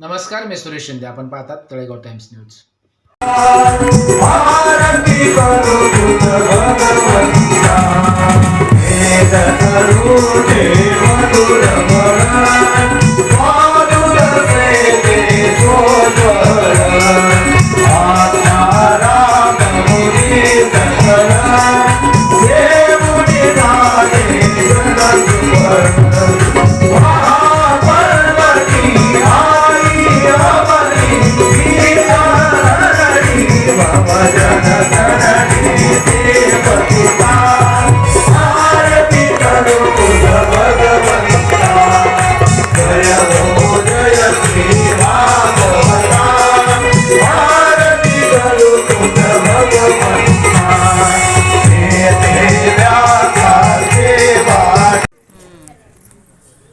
नमस्कार मी सुरेश शिंदे. आपण पाहतात तळेगाव टाइम्स न्यूज. आरती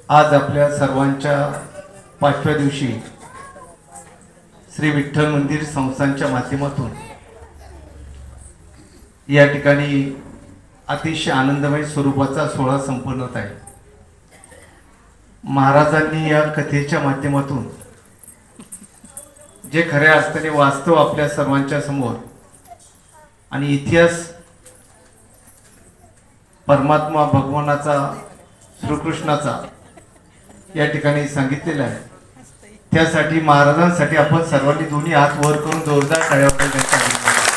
आज आपल्या सर्वांच्या पाचव्या दिवशी श्री विठ्ठल मंदिर संस्थांच्या माध्यमातून. या ठिकाणी अतिशय आनंदमय स्वरूपाचा सोहळा संपन्न होत आहे. महाराजांनी या कथेच्या माध्यमातून जे खऱ्या अर्थाने वास्तव आपल्या सर्वांच्या समोर आणि इतिहास परमात्मा भगवानाचा श्रीकृष्णाचा या ठिकाणी सांगितलेला आहे. त्यासाठी महाराजांसाठी आपण सर्वांनी दोन्ही हात वर करून जोरदार टाळ्या वाजवण्याचा